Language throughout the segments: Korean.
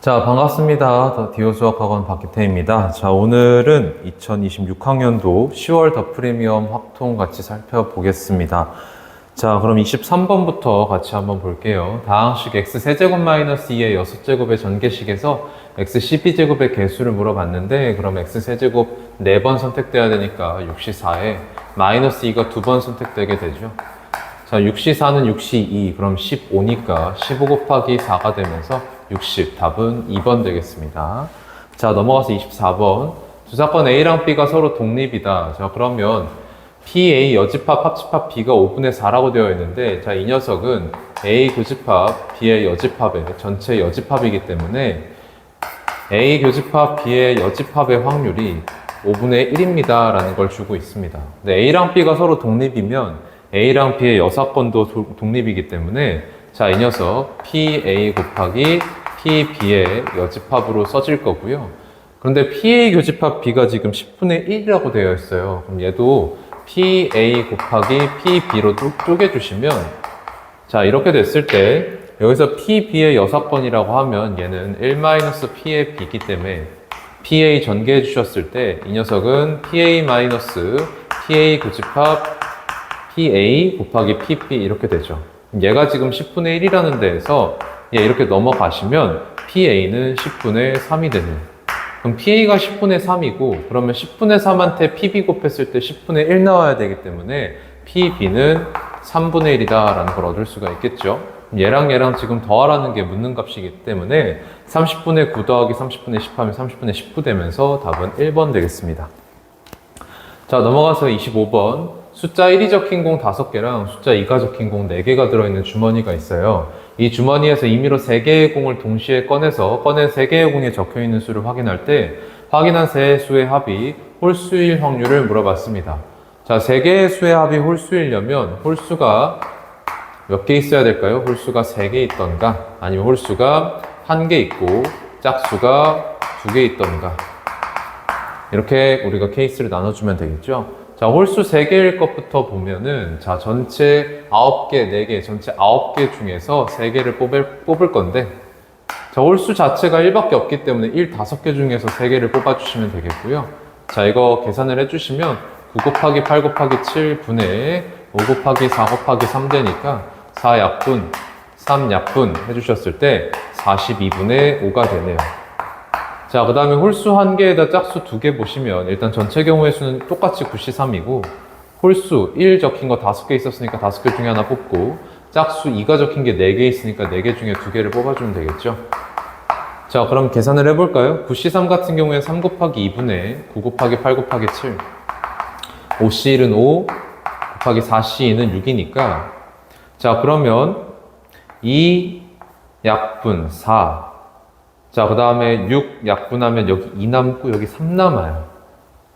자, 반갑습니다. 더 디오 수학학원 박기태입니다. 자, 오늘은 2026학년도 10월 더 프리미엄 확통 같이 살펴보겠습니다. 자, 그럼 23번부터 같이 한번 볼게요. 다항식 x 세제곱 마이너스 2의 6제곱의 전개식에서 x 12제곱의 개수를 물어봤는데 그럼 x 세제곱 4번 선택돼야 되니까 64에 마이너스 2가 두번 선택되게 되죠. 자, 6시4는 6시 2, 그럼 15니까 15 곱하기 4가 되면서 60, 답은 2번 되겠습니다. 자, 넘어가서 24번. 두 사건 A랑 B가 서로 독립이다. 자, 그러면 PA 여집합 합집합 B가 5분의 4라고 되어 있는데, 자, 이 녀석은 A 교집합 B의 여집합의 전체 여집합이기 때문에 A 교집합 B의 여집합의 확률이 5분의 1입니다. 라는 걸 주고 있습니다. 근데 A랑 B가 서로 독립이면 A랑 B의 여사건도 도- 독립이기 때문에 자, 이 녀석 PA 곱하기 PB의 여집합으로 써질 거고요. 그런데 PA 교집합 B가 지금 10분의 1이라고 되어 있어요. 그럼 얘도 PA 곱하기 PB로 쪼개주시면 자, 이렇게 됐을 때 여기서 PB의 여사건이라고 하면 얘는 1-P의 B이기 때문에 PA 전개해 주셨을 때 이 녀석은 PA 마이너스 PA 교집합 PA 곱하기 PP 이렇게 되죠. 얘가 지금 10분의 1이라는 데에서 얘 이렇게 넘어가시면 PA는 10분의 3이 되네요. 그럼 PA가 10분의 3이고 그러면 10분의 3한테 PB 곱했을 때 10분의 1 나와야 되기 때문에 PB는 3분의 1이다 라는 걸 얻을 수가 있겠죠. 얘랑 얘랑 지금 더하라는 게 묻는 값이기 때문에 30분의 9 더하기 30분의 10 하면 30분의 19 되면서 답은 1번 되겠습니다. 자, 넘어가서 25번. 숫자 1이 적힌 공 5개랑 숫자 2가 적힌 공 4개가 들어있는 주머니가 있어요. 이 주머니에서 임의로 3개의 공을 동시에 꺼내서 꺼낸 3개의 공에 적혀 있는 수를 확인할 때 확인한 세 수의 합이 홀수일 확률을 물어봤습니다. 자, 3개의 수의 합이 홀수이려면 홀수가 몇 개 있어야 될까요? 홀수가 3개 있던가 아니면 홀수가 1개 있고 짝수가 2개 있던가 이렇게 우리가 케이스를 나눠주면 되겠죠. 자, 홀수 3개일 것부터 보면은, 자, 전체 9개, 4개, 전체 9개 중에서 3개를 뽑을, 뽑을 건데, 자, 홀수 자체가 1밖에 없기 때문에 1 5개 중에서 3개를 뽑아주시면 되겠고요. 자, 이거 계산을 해주시면 9 곱하기 8 곱하기 7 분의 5 곱하기 4 곱하기 3 되니까 4 약분, 3 약분 해주셨을 때 42분의 5가 되네요. 자, 그 다음에 홀수 한 개에다 짝수 두 개 보시면 일단 전체 경우의 수는 똑같이 9시3이고 홀수 1 적힌 거 다섯 개 있었으니까 다섯 개 중에 하나 뽑고 짝수 2가 적힌 게 네 개 있으니까 네 개 중에 두 개를 뽑아주면 되겠죠. 자, 그럼 계산을 해볼까요? 9시3 같은 경우에 3 곱하기 2분의 9 곱하기 8 곱하기 7 5C1은 5 곱하기 4C2는 6이니까 자, 그러면 2 약분 4 자, 그 다음에 6 약분하면 여기 2 남고 여기 3 남아요.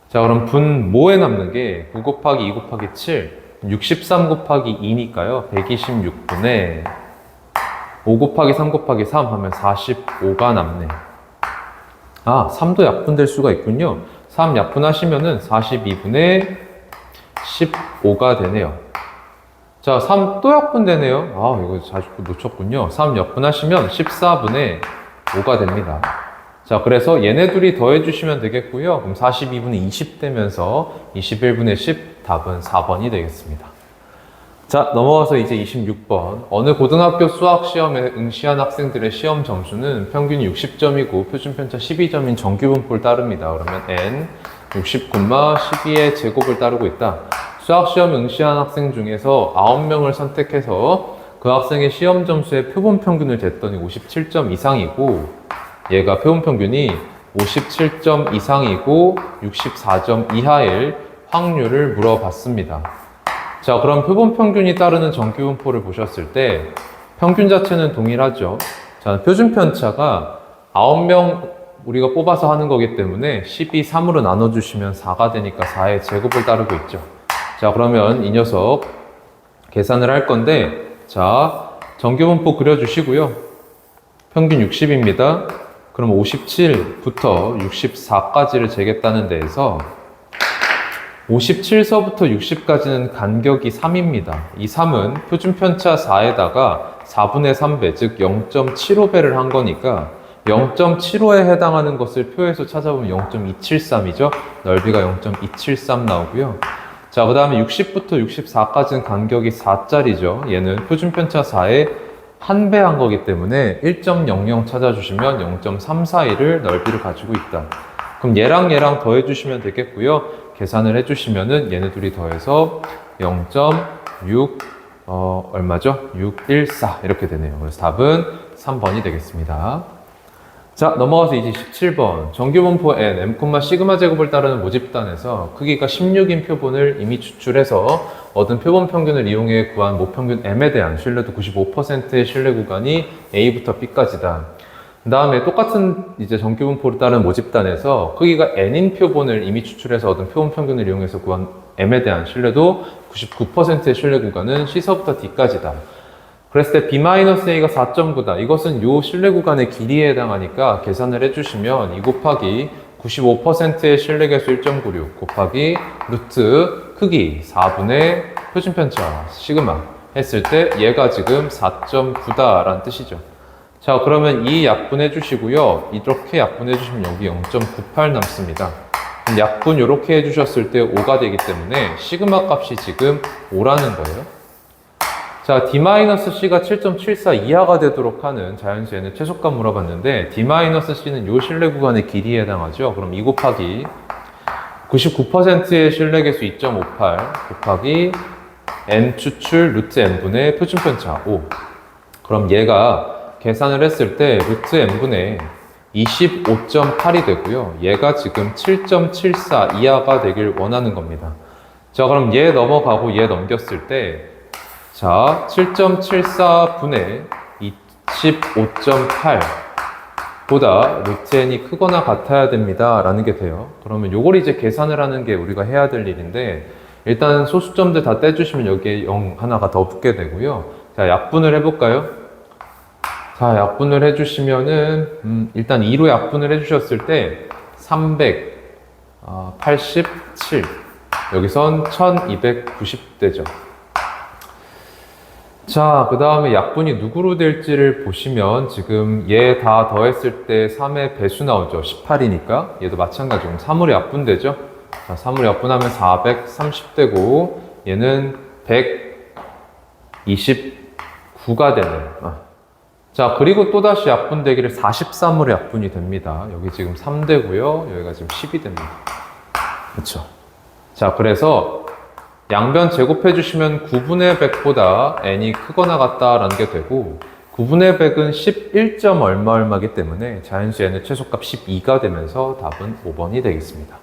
자, 그럼 분 뭐에 남는 게 9 곱하기 2 곱하기 7, 63 곱하기 2니까요. 126분에 5 곱하기 3 곱하기 3 하면 45가 남네. 아, 3도 약분될 수가 있군요. 3 약분하시면은 42분의 15가 되네요. 자, 3 또 약분되네요. 아, 이거 자주 놓쳤군요. 3 약분하시면 14분의 5가 됩니다. 자, 그래서 얘네 둘이 더해주시면 되겠고요. 그럼 42분의 20 되면서 21분의 10 답은 4번이 되겠습니다. 자, 넘어가서 이제 26번. 어느 고등학교 수학 시험에 응시한 학생들의 시험 점수는 평균이 60점이고 표준편차 12점인 정규분포를 따릅니다. 그러면 n 60, 12의 제곱을 따르고 있다. 수학 시험 응시한 학생 중에서 9명을 선택해서 그 학생의 시험 점수의 표본 평균을 쟀더니 57점 이상이고 얘가 표본 평균이 57점 이상이고 64점 이하일 확률을 물어봤습니다. 자, 그럼 표본 평균이 따르는 정규분포를 보셨을 때 평균 자체는 동일하죠. 자, 표준 편차가 9명 우리가 뽑아서 하는 거기 때문에 12, 3으로 나눠주시면 4가 되니까 4의 제곱을 따르고 있죠. 자, 그러면 이 녀석 계산을 할 건데 자, 정규분포 그려주시고요. 평균 60입니다. 그럼 57부터 64까지를 재겠다는 데에서 57서부터 60까지는 간격이 3입니다. 이 3은 표준 편차 4에다가 4분의 3배, 즉 0.75배를 한 거니까 0.75에 해당하는 것을 표에서 찾아보면 0.273이죠. 넓이가 0.273 나오고요. 자, 그 다음에 60부터 64까지는 간격이 4짜리죠. 얘는 표준 편차 4에 한 배 한 거기 때문에 1.00 찾아주시면 0.341을 넓이를 가지고 있다. 그럼 얘랑 얘랑 더해주시면 되겠고요. 계산을 해주시면은 얘네 둘이 더해서 0.6 어, 얼마죠? 614 이렇게 되네요. 그래서 답은 3번이 되겠습니다. 자, 넘어가서 이제 17번. 정규분포 n, m, 시그마 제곱을 따르는 모집단에서 크기가 16인 표본을 이미 추출해서 얻은 표본 평균을 이용해 구한 모평균 m에 대한 신뢰도 95%의 신뢰 구간이 a부터 b까지다. 그 다음에 똑같은 이제 정규분포를 따른 모집단에서 크기가 n인 표본을 이미 추출해서 얻은 표본 평균을 이용해서 구한 m에 대한 신뢰도 99%의 신뢰 구간은 C서부터 D까지다. 그랬을 때 B-A가 4.9다. 이것은 요 신뢰 구간의 길이에 해당하니까 계산을 해주시면 2 곱하기 95%의 신뢰 개수 1.96 곱하기 루트 크기 4분의 표준 편차 시그마 했을 때 얘가 지금 4.9다라는 뜻이죠. 자 그러면 이 약분해 주시고요. 이렇게 약분해 주시면 여기 0.98 남습니다. 약분 이렇게 해주셨을 때 5가 되기 때문에 시그마 값이 지금 5라는 거예요. 자, D-C가 7.74 이하가 되도록 하는 자연수에는 최소값 물어봤는데 D-C는 요 신뢰 구간의 길이에 해당하죠. 그럼 2 곱하기 99%의 신뢰 개수 2.58 곱하기 n 추출 루트 n분의 표준 편차 5. 그럼 얘가 계산을 했을 때 루트 n분의 25.8이 되고요. 얘가 지금 7.74 이하가 되길 원하는 겁니다. 자, 그럼 얘 넘어가고 얘 넘겼을 때 자, 7.74분의 25.8 보다 루트 n이 크거나 같아야 됩니다. 라는 게 돼요. 그러면 요걸 이제 계산을 하는 게 우리가 해야 될 일인데 일단 소수점들 다 떼주시면 여기에 0 하나가 더 붙게 되고요. 자, 약분을 해볼까요? 자, 약분을 해주시면은 음, 일단 2로 약분을 해주셨을 때 387 여기선 1290대죠. 자, 그 다음에 약분이 누구로 될지를 보시면 지금 얘 다 더했을 때 3의 배수 나오죠. 18이니까. 얘도 마찬가지로 3으로 약분되죠. 자, 3으로 약분하면 430되고 얘는 129가 되네요. 아. 자, 그리고 또다시 약분되기를 43으로 약분이 됩니다. 여기 지금 3되고요. 여기가 지금 10이 됩니다. 그렇죠. 자, 그래서 양변 제곱해 주시면 9분의 100보다 n이 크거나 같다라는 게 되고 9분의 100은 11. 얼마 얼마기 때문에 자연수에는 최소값 12가 되면서 답은 5번이 되겠습니다.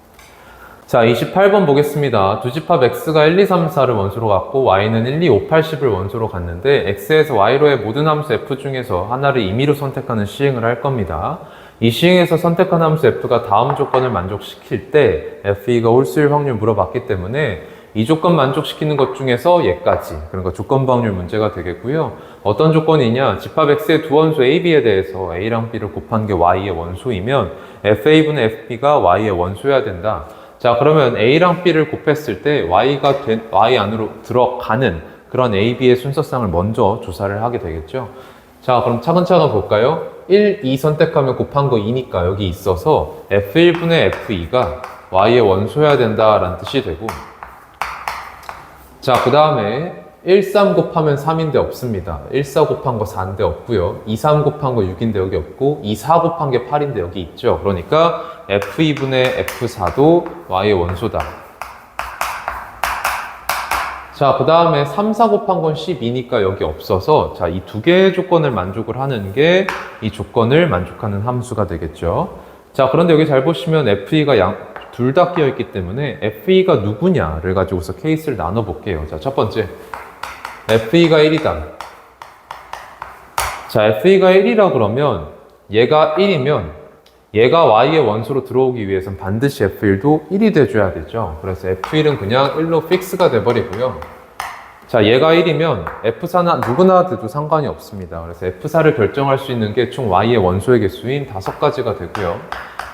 자, 28번 보겠습니다. 두 집합 x가 1, 2, 3, 4를 원소로 갖고 y는 1, 2, 5, 80을 원소로 갔는데 x에서 y로의 모든 함수 f 중에서 하나를 임의로 선택하는 시행을 할 겁니다. 이 시행에서 선택한 함수 f가 다음 조건을 만족시킬 때 f2가 홀수일 확률 물어봤기 때문에 이 조건 만족시키는 것 중에서 얘까지 그러니까 조건 방률 문제가 되겠고요. 어떤 조건이냐 집합 x의 두 원소 a, b에 대해서 a랑 b를 곱한 게 y의 원소이면 fa분의 fb가 y의 원소여야 된다. 자 그러면 a랑 b를 곱했을 때 y가 된, y 안으로 들어가는 그런 a, b의 순서상을 먼저 조사를 하게 되겠죠. 자 그럼 차근차근 볼까요? 1, 2 선택하면 곱한 거 2니까 여기 있어서 f1분의 f2가 y의 원소여야 된다라는 뜻이 되고 자, 그 다음에 1, 3 곱하면 3인데 없습니다. 1, 4 곱한 거 4인데 없고요. 2, 3 곱한 거 6인데 여기 없고 2, 4 곱한 게 8인데 여기 있죠. 그러니까 F2분의 F4도 Y의 원소다. 자, 그 다음에 3, 4 곱한 건 12니까 여기 없어서 자, 이 두 개의 조건을 만족을 하는 게 이 조건을 만족하는 함수가 되겠죠. 자, 그런데 여기 잘 보시면 F2가 양, 둘 다 끼어 있기 때문에 FE가 누구냐를 가지고서 케이스를 나눠 볼게요. 자, 첫 번째. FE가 1이다. 자, FE가 1이라 그러면 얘가 1이면 얘가 Y의 원소로 들어오기 위해서는 반드시 F1도 1이 돼줘야 되죠. 그래서 F1은 그냥 1로 픽스가 돼버리고요. 자, 얘가 1이면 F4는 누구나 돼도 상관이 없습니다. 그래서 F4를 결정할 수 있는 게 총 Y의 원소의 개수인 5가지가 되고요.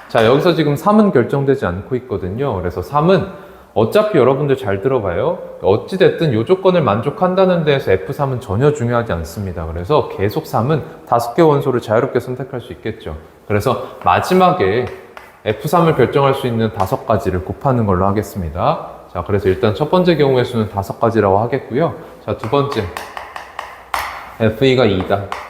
자, 여기서 지금 3은 결정되지 않고 있거든요. 그래서 3은 어차피 여러분들 잘 들어봐요. 어찌됐든 요 조건을 만족한다는 데에서 F3은 전혀 중요하지 않습니다. 그래서 계속 3은 다섯 개 원소를 자유롭게 선택할 수 있겠죠. 그래서 마지막에 F3을 결정할 수 있는 다섯 가지를 곱하는 걸로 하겠습니다. 자, 그래서 일단 첫 번째 경우의 수는 다섯 가지라고 하겠고요. 자, 두 번째. FE가 2다.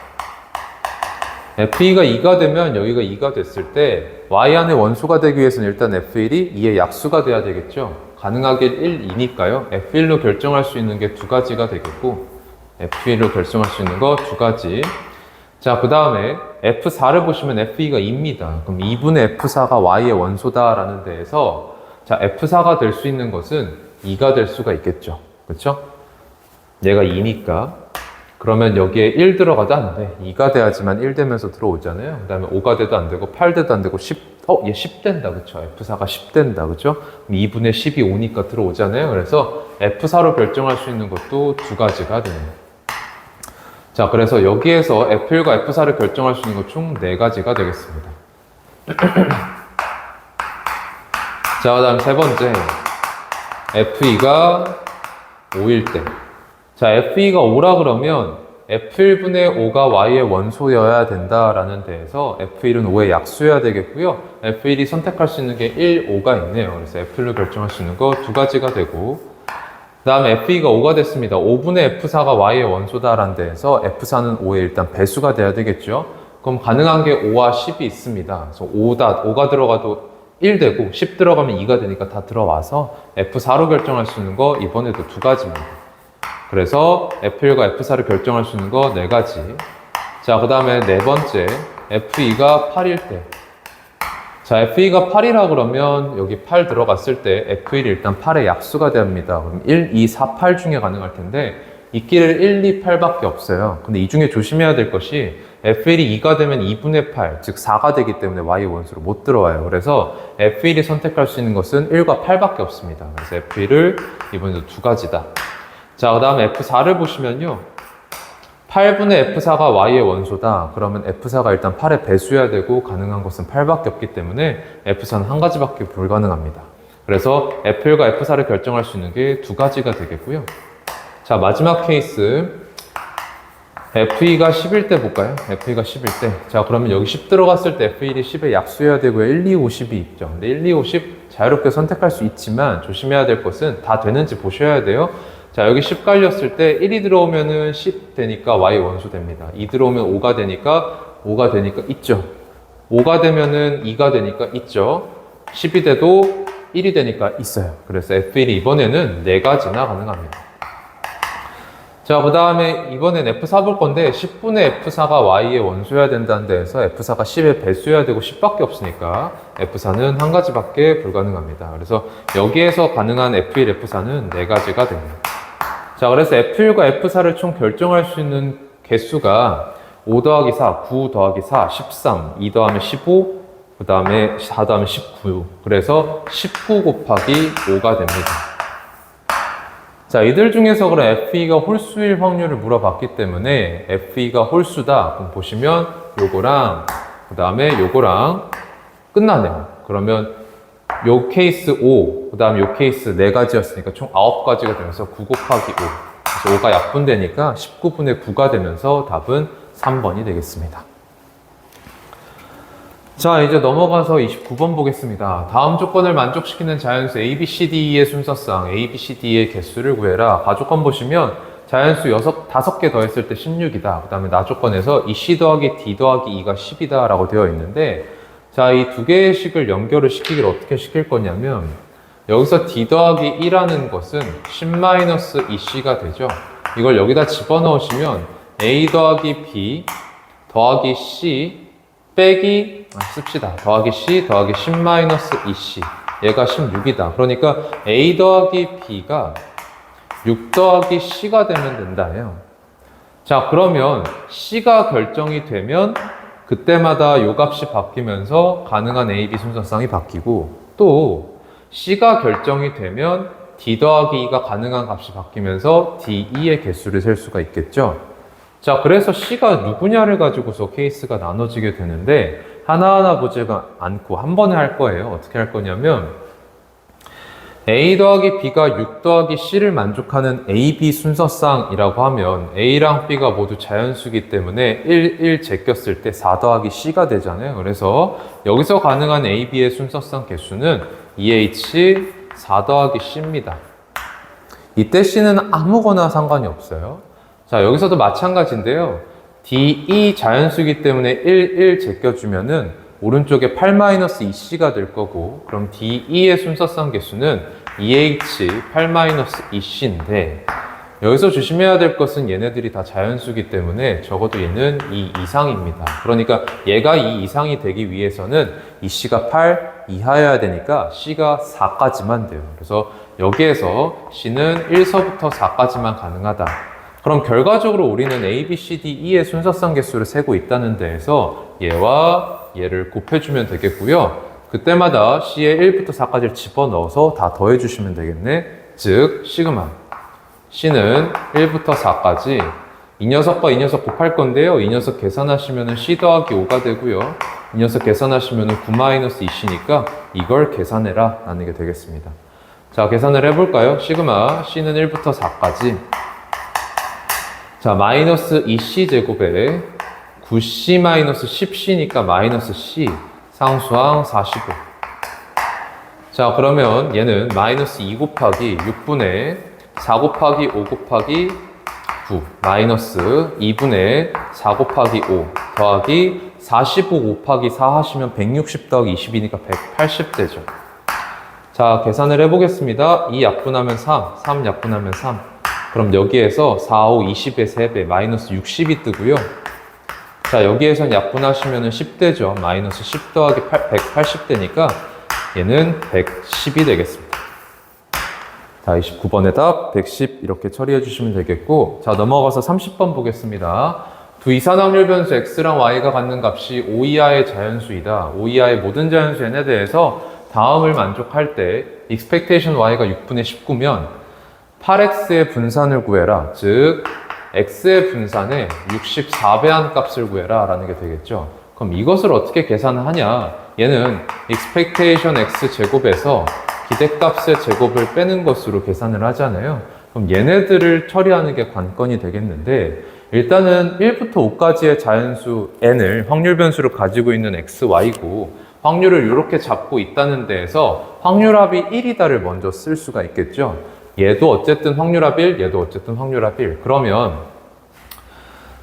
FE가 2가 되면 여기가 2가 됐을 때 y 안의 원소가 되기 위해서는 일단 F1이 2의 약수가 돼야 되겠죠. 가능하게 1, 2니까요. F1로 결정할 수 있는 게 두 가지가 되겠고 F1로 결정할 수 있는 거 두 가지. 자, 그 다음에 F4를 보시면 F2가 2입니다. 그럼 2분의 F4가 Y의 원소다라는 데에서 자, F4가 될 수 있는 것은 2가 될 수가 있겠죠. 그렇죠? 얘가 2니까 그러면 여기에 1 들어가도 안 돼. 2가 돼야지만 1 되면서 들어오잖아요. 그 다음에 5가 돼도 안 되고 8 돼도 안 되고 10, 어, 얘 10 된다. 그쵸? F4가 10 된다. 그쵸? 2분의 10이 5니까 들어오잖아요. 그래서 F4로 결정할 수 있는 것도 두 가지가 되네요. 자, 그래서 여기에서 F1과 F4를 결정할 수 있는 것 총 네 가지가 되겠습니다. 자, 그 다음 세 번째. F2가 5일 때. 자, F2가 5라 그러면 F1분의 5가 Y의 원소여야 된다라는 데에서 F1은 5의 약수여야 되겠고요. F1이 선택할 수 있는 게 1, 5가 있네요. 그래서 F1로 결정할 수 있는 거 두 가지가 되고 그 다음에 F2가 5가 됐습니다. 5분의 F4가 Y의 원소다라는 데에서 F4는 5의 일단 배수가 돼야 되겠죠. 그럼 가능한 게 5와 10이 있습니다. 그래서 5다, 5가 들어가도 1 되고 10 들어가면 2가 되니까 다 들어와서 F4로 결정할 수 있는 거 이번에도 두 가지입니다. 그래서 F1과 F4를 결정할 수 있는 거 네 가지. 자, 그 다음에 네 번째, F2가 8일 때. 자, F2가 8이라 그러면 여기 8 들어갔을 때 F1이 일단 8의 약수가 됩니다. 그럼 1, 2, 4, 8 중에 가능할 텐데 이 길을 1, 2, 8밖에 없어요. 근데 이 중에 조심해야 될 것이 F1이 2가 되면 2분의 8, 즉 4가 되기 때문에 Y 원수로 못 들어와요. 그래서 F1이 선택할 수 있는 것은 1과 8밖에 없습니다. 그래서 F1을 이번에도 두 가지다. 자, 그 다음에 F4를 보시면요. 8분의 F4가 Y의 원소다. 그러면 F4가 일단 8의 배수여야 되고 가능한 것은 8밖에 없기 때문에 F4는 한 가지밖에 불가능합니다. 그래서 F1과 F4를 결정할 수 있는 게 두 가지가 되겠고요. 자, 마지막 케이스. F2가 10일 때 볼까요? F2가 10일 때. 자, 그러면 여기 10 들어갔을 때 F1이 10에 약수여야 되고요. 1, 2, 5, 10이 있죠. 근데 1, 2, 5, 10 자유롭게 선택할 수 있지만 조심해야 될 것은 다 되는지 보셔야 돼요. 자, 여기 10 깔렸을 때 1이 들어오면은 10 되니까 y 원소 됩니다. 2 들어오면 5가 되니까 5가 되니까 있죠. 5가 되면은 2가 되니까 있죠. 10이 돼도 1이 되니까 있어요. 그래서 F1이 이번에는 4가지나 가능합니다. 자, 그 다음에 이번엔 F4 볼 건데 10분의 F4가 Y의 원소여야 된다는 데에서 F4가 10의 배수여야 되고 10밖에 없으니까 F4는 한 가지밖에 불가능합니다. 그래서 여기에서 가능한 F1, F4는 네 가지가 됩니다. 자, 그래서 F1과 F4를 총 결정할 수 있는 개수가 5 더하기 4, 9 더하기 4, 13, 2 더하면 15, 그 다음에 4 더하면 19. 그래서 19 곱하기 5가 됩니다. 자, 이들 중에서 그럼 FE가 홀수일 확률을 물어봤기 때문에 FE가 홀수다. 그럼 보시면 요거랑 그 다음에 요거랑 끝나네요. 그러면 요 케이스 5, 그 다음에 요 케이스 4가지였으니까 총 9가지가 되면서 9 곱하기 5. 그래서 5가 약분되니까 19분의 9가 되면서 답은 3번이 되겠습니다. 자, 이제 넘어가서 29번 보겠습니다. 다음 조건을 만족시키는 자연수 A, B, C, D의 순서상 A, B, C, D의 개수를 구해라. 가조건 보시면 자연수 6, 5개 더했을 때 16이다. 그 다음에 나조건에서 이 C 더하기 D 더하기 2가 10이다 라고 되어 있는데 자, 이 두 개의 식을 연결을 시키기를 어떻게 시킬 거냐면 여기서 D 더하기 1라는 것은 10-2C가 되죠. 이걸 여기다 집어넣으시면 A 더하기 B 더하기 C 빼기 아, 씁시다. 더하기 C 더하기 10-2C 얘가 16이다. 그러니까 A 더하기 B가 6 더하기 C가 되면 된다예요. 자 그러면 C가 결정이 되면 그때마다 요 값이 바뀌면서 가능한 A, B 순서상이 바뀌고 또 C가 결정이 되면 D 더하기 2가 가능한 값이 바뀌면서 D, E의 개수를 셀 수가 있겠죠. 자, 그래서 C가 누구냐를 가지고서 케이스가 나눠지게 되는데 하나하나 보지가 않고 한 번에 할 거예요. 어떻게 할 거냐면 a 더하기 b가 6 더하기 c를 만족하는 a, b 순서쌍이라고 하면 a랑 b가 모두 자연수기 때문에 1, 1 제꼈을 때 4 더하기 c가 되잖아요. 그래서 여기서 가능한 a, b의 순서쌍 개수는 2h 4 더하기 c입니다. 이때 c는 아무거나 상관이 없어요. 자, 여기서도 마찬가지인데요. d, e 자연수기 때문에 1, 1 제껴주면은 오른쪽에 8-2c가 될 거고, 그럼 d, e의 순서쌍 개수는 2h 8-2c인데, 여기서 조심해야 될 것은 얘네들이 다 자연수기 때문에 적어도 얘는 2 이상입니다. 그러니까 얘가 2 이상이 되기 위해서는 이 c가 8 이하여야 되니까 c가 4까지만 돼요. 그래서 여기에서 c는 1서부터 4까지만 가능하다. 그럼 결과적으로 우리는 A, B, C, D, E의 순서쌍 개수를 세고 있다는 데에서 얘와 얘를 곱해주면 되겠고요. 그때마다 C의 1부터 4까지를 집어넣어서 다 더해주시면 되겠네. 즉, 시그마. C는 1부터 4까지 이 녀석과 이 녀석 곱할 건데요. 이 녀석 계산하시면 C 더하기 5가 되고요. 이 녀석 계산하시면 9-2C니까 이걸 계산해라 라는 게 되겠습니다. 자, 계산을 해볼까요? 시그마 C는 1부터 4까지 자, 마이너스 2C 제곱에 9C 마이너스 10C니까 마이너스 C 상수항 45. 자, 그러면 얘는 마이너스 2 곱하기 6분의 4 곱하기 5 곱하기 9 마이너스 2분의 4 곱하기 5 더하기 45 곱하기 4 하시면 160 더하기 20이니까 180 되죠. 자, 계산을 해보겠습니다. 2 약분하면 3, 3 약분하면 3. 그럼 여기에서 4, 5, 20의 3배, 마이너스 60이 뜨고요. 자, 여기에선 약분하시면 10대죠. 마이너스 10 더하기 8, 180대니까 얘는 110이 되겠습니다. 자, 29번의 답, 110 이렇게 처리해 주시면 되겠고, 자, 넘어가서 30번 보겠습니다. 두 이산확률 변수 x랑 y가 갖는 값이 5 이하의 자연수이다. 5 이하의 모든 자연수 n에 대해서 다음을 만족할 때 expectation y가 6분의 19면 8x의 분산을 구해라. 즉, x의 분산에 64배 한 값을 구해라. 라는 게 되겠죠. 그럼 이것을 어떻게 계산하냐? 얘는 expectation x 제곱에서 기대값의 제곱을 빼는 것으로 계산을 하잖아요. 그럼 얘네들을 처리하는 게 관건이 되겠는데, 일단은 1부터 5까지의 자연수 n을 확률 변수로 가지고 있는 x, y고, 확률을 이렇게 잡고 있다는 데에서 확률합이 1이다를 먼저 쓸 수가 있겠죠. 얘도 어쨌든 확률합 1, 얘도 어쨌든 확률합 1. 그러면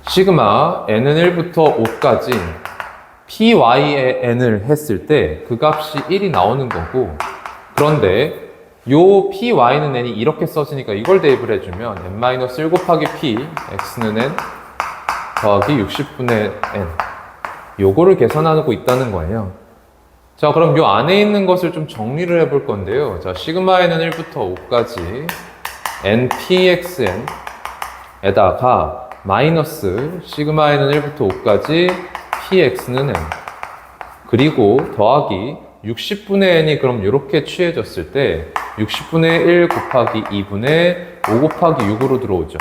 시그마 n은 1부터 5까지 py의 n을 했을 때 그 값이 1이 나오는 거고 그런데 요 py는 n이 이렇게 써지니까 이걸 대입을 해주면 n-1 곱하기 p x는 n 더하기 60분의 n 요거를 계산하고 있다는 거예요. 자, 그럼 요 안에 있는 것을 좀 정리를 해 볼 건데요. 자, 시그마에는 1부터 5까지 npxn 에다가 마이너스 시그마에는 1부터 5까지 px는 n 그리고 더하기 60분의 n이 그럼 이렇게 취해졌을 때 60분의 1 곱하기 2분의 5 곱하기 6으로 들어오죠.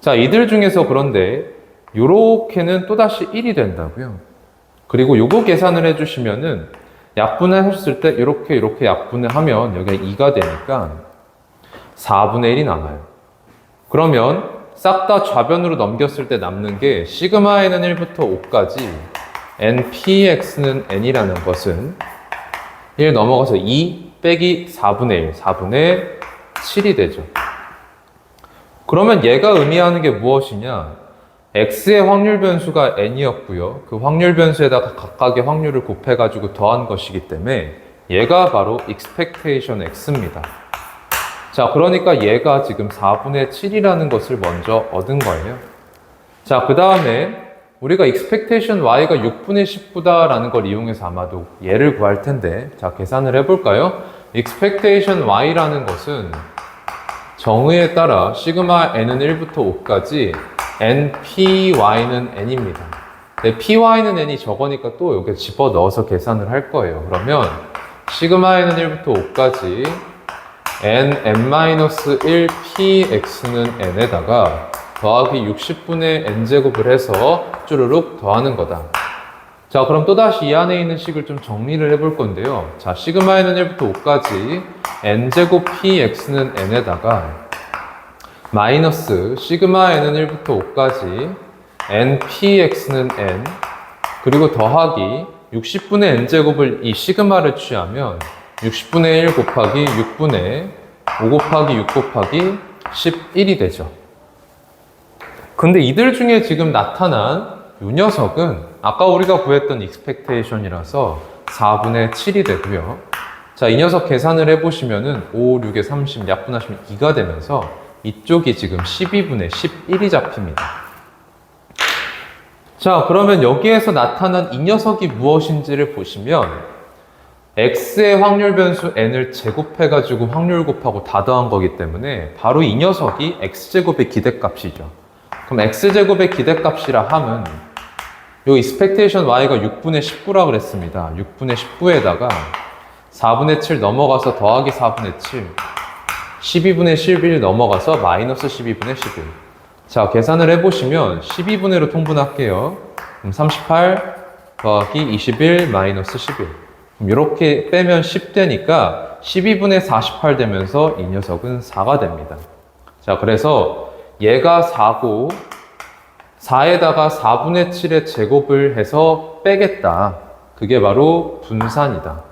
자, 이들 중에서 그런데 요렇게는 또다시 1이 된다고요. 그리고 요거 계산을 해주시면은 약분을 했을 때 이렇게 이렇게 약분을 하면 여기가 2가 되니까 4분의 1이 남아요. 그러면 싹 다 좌변으로 넘겼을 때 남는 게 시그마에는 1부터 5까지 npx는 n이라는 것은 1 넘어가서 2 빼기 4분의 1, 4분의 7이 되죠. 그러면 얘가 의미하는 게 무엇이냐? X의 확률 변수가 n이었고요. 그 확률 변수에다가 각각의 확률을 곱해가지고 더한 것이기 때문에 얘가 바로 expectation x입니다. 자, 그러니까 얘가 지금 4분의 7이라는 것을 먼저 얻은 거예요. 자, 그 다음에 우리가 expectation y가 6분의 10보다라는 걸 이용해서 아마도 얘를 구할 텐데, 자, 계산을 해볼까요? expectation y라는 것은 정의에 따라 시그마 n은 1부터 5까지 npy는 n입니다. 네, py는 n이 적으니까 또 여기 집어 넣어서 계산을 할 거예요. 그러면 시그마에는 1부터 5까지 n n-1 px는 n에다가 더하기 60분의 n제곱을 해서 쭈르륵 더하는 거다. 자, 그럼 또다시 이 안에 있는 식을 좀 정리를 해볼 건데요. 자, 시그마에는 1부터 5까지 n제곱 px는 n에다가 마이너스 시그마 n은 1부터 5까지 npx는 n 그리고 더하기 60분의 n제곱을 이 시그마를 취하면 60분의 1 곱하기 6분의 5 곱하기 6 곱하기 11이 되죠. 근데 이들 중에 지금 나타난 이 녀석은 아까 우리가 구했던 expectation이라서 4분의 7이 되고요. 자, 이 녀석 계산을 해보시면은 5, 6에 30 약분하시면 2가 되면서 이쪽이 지금 12분의 11이 잡힙니다. 자, 그러면 여기에서 나타난 이 녀석이 무엇인지를 보시면 x의 확률 변수 n을 제곱해가지고 확률 곱하고 다 더한 거기 때문에 바로 이 녀석이 x제곱의 기대값이죠. 그럼 x제곱의 기대값이라 함은 요 expectation y가 6분의 19라 그랬습니다. 6분의 19에다가 4분의 7 넘어가서 더하기 4분의 7 12분의 11 넘어가서 마이너스 12분의 11 자, 계산을 해보시면 12분의로 통분할게요. 그럼 38 더하기 21 마이너스 11. 그럼 이렇게 빼면 10되니까 12분의 48 되면서 이 녀석은 4가 됩니다. 자, 그래서 얘가 4고 4에다가 4분의 7의 제곱을 해서 빼겠다. 그게 바로 분산이다.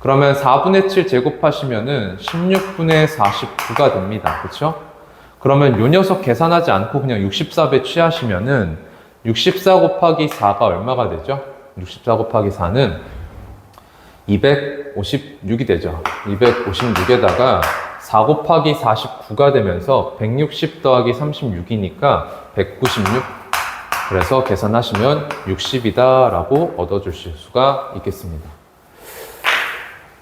그러면 4분의 7 제곱하시면은 16분의 49가 됩니다. 그렇죠? 그러면 요 녀석 계산하지 않고 그냥 64배 취하시면은 64 곱하기 4가 얼마가 되죠? 64 곱하기 4는 256이 되죠. 256에다가 4 곱하기 49가 되면서 160 더하기 36이니까 196. 그래서 계산하시면 60이다 라고 얻어주실 수가 있겠습니다.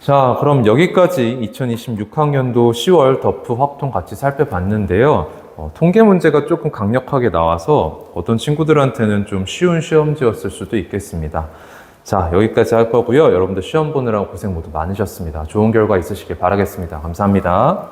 자, 그럼 여기까지 2026학년도 10월 더프 확통 같이 살펴봤는데요. 어, 통계 문제가 조금 강력하게 나와서 어떤 친구들한테는 좀 쉬운 시험지였을 수도 있겠습니다. 자, 여기까지 할 거고요. 여러분들 시험 보느라고 고생 모두 많으셨습니다. 좋은 결과 있으시길 바라겠습니다. 감사합니다.